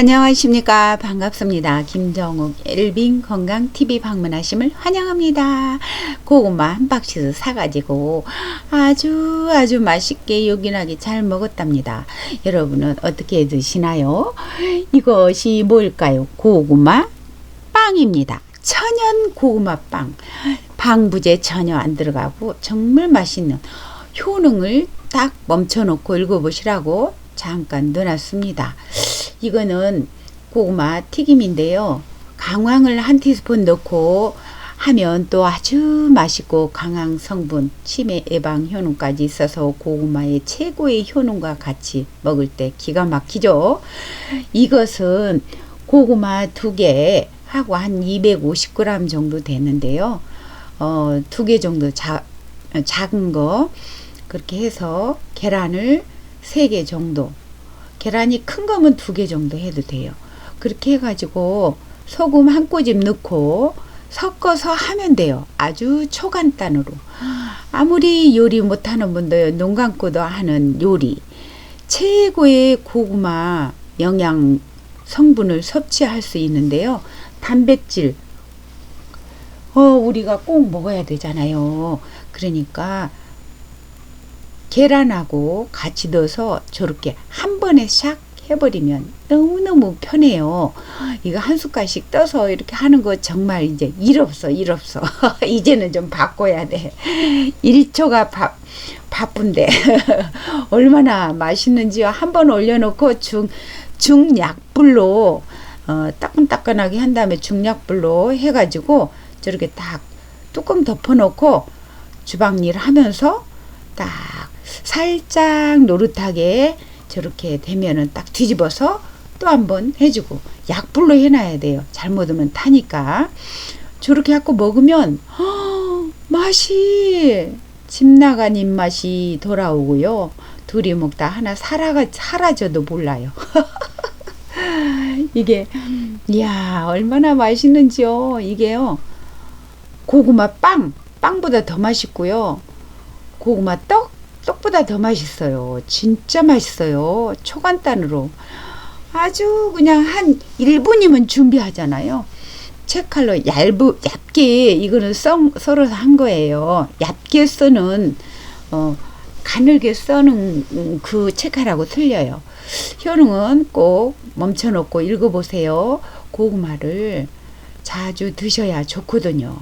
안녕하십니까. 반갑습니다. 김정욱 엘빙 건강TV 방문하심을 환영합니다. 고구마 한 박스 사가지고 아주 아주 맛있게 요긴하게 잘 먹었답니다. 여러분은 어떻게 드시나요? 이것이 뭘까요? 고구마 빵입니다. 천연 고구마 빵. 방부제 전혀 안 들어가고 정말 맛있는 효능을 딱 멈춰놓고 읽어보시라고 잠깐 넣어놨습니다. 이거는 고구마 튀김인데요. 강황을 한 티스푼 넣고 하면 또 아주 맛있고 강황 성분, 치매 예방 효능까지 있어서 고구마의 최고의 효능과 같이 먹을 때 기가 막히죠. 이것은 고구마 두 개 하고 한 250g 정도 되는데요. 어, 두 개 정도 자, 작은 거 그렇게 해서 계란을 세 개 정도 계란이 큰 거면 두 개 정도 해도 돼요. 그렇게 해가지고 소금 한 꼬집 넣고 섞어서 하면 돼요. 아주 초간단으로. 아무리 요리 못하는 분도 눈 감고도 하는 요리. 최고의 고구마 영양 성분을 섭취할 수 있는데요. 단백질. 어, 우리가 꼭 먹어야 되잖아요. 그러니까 계란하고 같이 넣어서 저렇게 한 번에 샥 해버리면 너무너무 편해요. 이거 한 숟갈씩 떠서 이렇게 하는 거 정말 이제 일 없어, 일 없어. 이제는 좀 바꿔야 돼. 1초가 바, 바쁜데. 얼마나 맛있는지요. 한 번 올려놓고 중, 중약불로, 어, 따끈따끈하게 한 다음에 중약불로 해가지고 저렇게 딱 뚜껑 덮어놓고 주방일 하면서 딱 살짝 노릇하게 저렇게 되면은 딱 뒤집어서 또 한번 해주고 약불로 해놔야 돼요. 잘못하면 타니까 저렇게 갖고 먹으면 허, 맛이 집 나간 입맛이 돌아오고요. 둘이 먹다 하나 살아가 사라져도 몰라요. 이게 이야 얼마나 맛있는지요. 이게요 고구마 빵 빵보다 더 맛있고요. 고구마 떡 떡보다 더 맛있어요. 진짜 맛있어요. 초간단으로. 아주 그냥 한 1분이면 준비하잖아요. 채칼로 얇부, 얇게 이거는 써, 썰어서 한 거예요. 얇게 써는 어, 가늘게 써는 그 채칼하고 틀려요. 효능은 꼭 멈춰놓고 읽어보세요. 고구마를 자주 드셔야 좋거든요.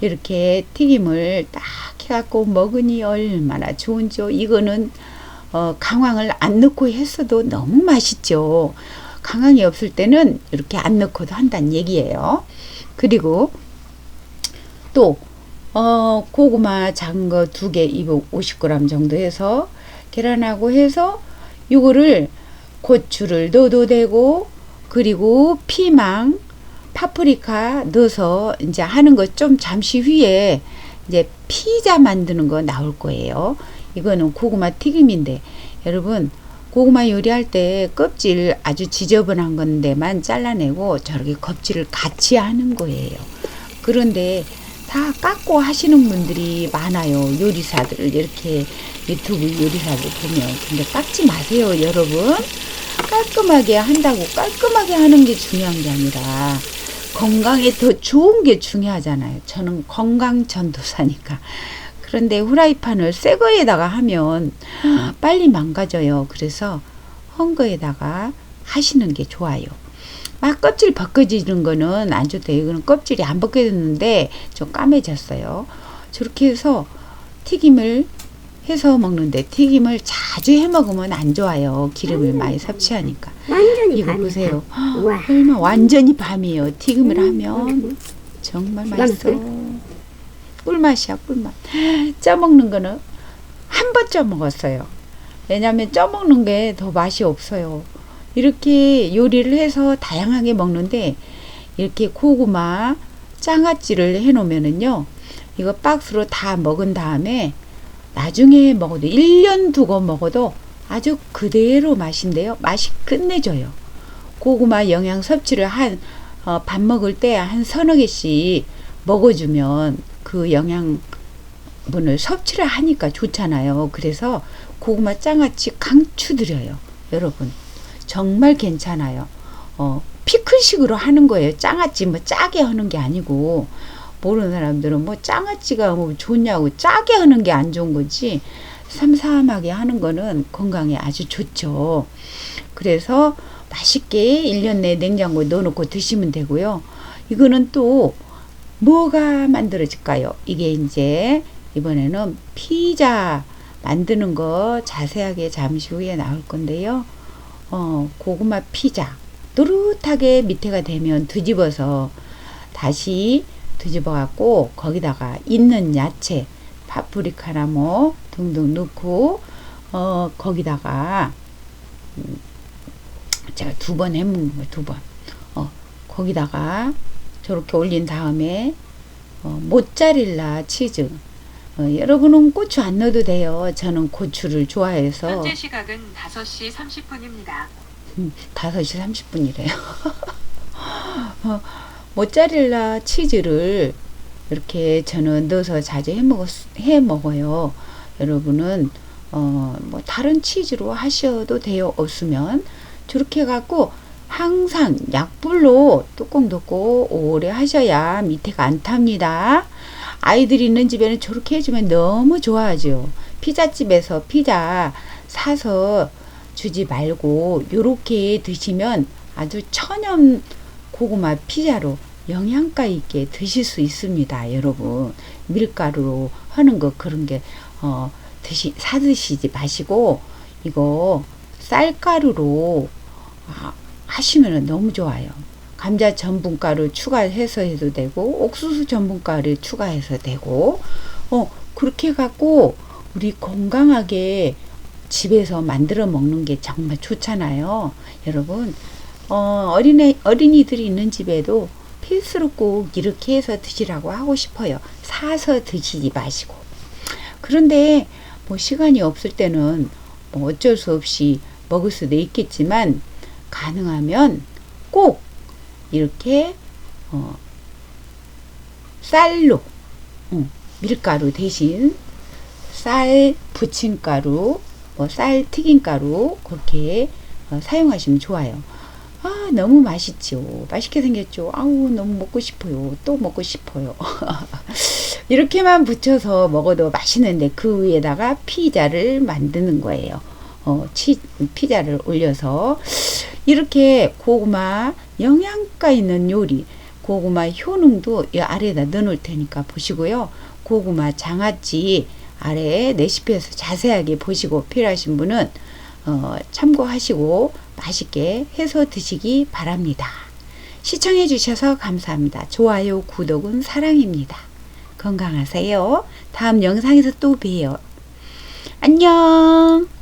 이렇게 튀김을 딱 해갖고 먹으니 얼마나 좋은지요. 이거는 어, 강황을 안 넣고 했어도 너무 맛있죠. 강황이 없을 때는 이렇게 안 넣고도 한다는 얘기예요. 그리고 또 어, 고구마 작은 거 두 개, 250g 정도 해서 계란하고 해서 요거를 고추를 넣어도 되고 그리고 피망, 파프리카 넣어서 이제 하는 거좀 잠시 후에 이제 피자 만드는 거 나올 거예요. 이거는 고구마 튀김인데 여러분 고구마 요리할 때 껍질 아주 지저분한 건데만 잘라내고 저렇게 껍질을 같이 하는 거예요. 그런데 다 깎고 하시는 분들이 많아요. 요리사들 이렇게 유튜브 요리사들 보면 근데 깎지 마세요, 여러분. 깔끔하게 한다고 깔끔하게 하는 게 중요한 게 아니라 건강에 더 좋은 게 중요하잖아요. 저는 건강 전도사니까. 그런데 후라이팬을 새 거에다가 하면 빨리 망가져요. 그래서 헌 거에다가 하시는 게 좋아요. 막 껍질 벗겨지는 거는 안 좋대요. 이거는 껍질이 안 벗겨졌는데 좀 까매졌어요. 저렇게 해서 튀김을 해서 먹는데 튀김을 자주 해 먹으면 안 좋아요. 기름을 많이 섭취하니까. 완전히 이거 밤이다. 보세요. 와. 얼마 완전히 밤이에요. 튀김을 하면 정말 맛있어. 꿀맛이야 꿀맛. 쪄 먹는 거는 한 번 쪄 먹었어요. 왜냐하면 쪄 먹는 게 더 맛이 없어요. 이렇게 요리를 해서 다양하게 먹는데 이렇게 고구마 장아찌를 해놓으면은요. 이거 박스로 다 먹은 다음에 나중에 먹어도 1년 두고 먹어도 아주 그대로 맛인데요. 맛이 끝내줘요. 고구마 영양 섭취를 한, 어, 밥 먹을 때 한 서너 개씩 먹어주면 그 영양분을 섭취를 하니까 좋잖아요. 그래서 고구마 장아찌 강추드려요. 여러분. 정말 괜찮아요. 어, 피클식으로 하는 거예요. 장아찌 뭐 짜게 하는 게 아니고 모르는 사람들은 뭐 장아찌가 뭐 좋냐고 짜게 하는 게 안 좋은 거지 삼삼하게 하는 거는 건강에 아주 좋죠. 그래서 맛있게 1년 내에 냉장고에 넣어놓고 드시면 되고요. 이거는 또 뭐가 만들어질까요? 이게 이제 이번에는 피자 만드는 거 자세하게 잠시 후에 나올 건데요. 어, 고구마 피자. 노릇하게 밑에가 되면 뒤집어서 다시 뒤집어 갖고 거기다가 있는 야채, 파프리카나 뭐 등등 넣고 어, 거기다가 음, 제가 두 번 해먹는 거예요, 두 번. 어, 거기다가 저렇게 올린 다음에 어, 모짜렐라 치즈. 어, 여러분은 고추 안 넣어도 돼요. 저는 고추를 좋아해서 현재 시각은 5시 30분입니다. 음, 5시 30분이래요. 어, 모짜렐라 치즈를 이렇게 저는 넣어서 자주 해 먹었 해 먹어요. 여러분은 어, 뭐 다른 치즈로 하셔도 돼요. 없으면 저렇게 해 갖고 항상 약불로 뚜껑 덮고 오래 하셔야 밑에가 안 탑니다. 아이들이 있는 집에는 저렇게 해주면 너무 좋아하죠. 피자집에서 피자 사서 주지 말고 요렇게 드시면 아주 천연 고구마 피자로 영양가 있게 드실 수 있습니다, 여러분. 밀가루로 하는 거 그런 게 어, 드시 사 드시지 마시고 이거 쌀가루로 아, 하시면 너무 좋아요. 감자 전분가루 추가해서 해도 되고 옥수수 전분가루 추가해서 되고 어 그렇게 해갖고 우리 건강하게 집에서 만들어 먹는 게 정말 좋잖아요. 여러분 어, 어린애 어린이들이 있는 집에도 필수로 꼭 이렇게 해서 드시라고 하고 싶어요. 사서 드시지 마시고. 그런데 뭐 시간이 없을 때는 뭐 어쩔 수 없이 먹을 수도 있겠지만 가능하면 꼭 이렇게 어, 쌀로 어, 밀가루 대신 쌀 부침가루, 뭐 쌀 튀김가루 그렇게 어, 사용하시면 좋아요. 아 너무 맛있죠. 맛있게 생겼죠. 아우 너무 먹고 싶어요. 또 먹고 싶어요. 이렇게만 붙여서 먹어도 맛있는데 그 위에다가 피자를 만드는 거예요. 어, 치, 피자를 올려서 이렇게 고구마 영양가 있는 요리 고구마 효능도 이 아래에다 넣어놓을 테니까 보시고요. 고구마 장아찌 아래 레시피에서 자세하게 보시고 필요하신 분은 어, 참고하시고 맛있게 해서 드시기 바랍니다. 시청해 주셔서 감사합니다. 좋아요, 구독은 사랑입니다. 건강하세요. 다음 영상에서 또 봬요. 안녕!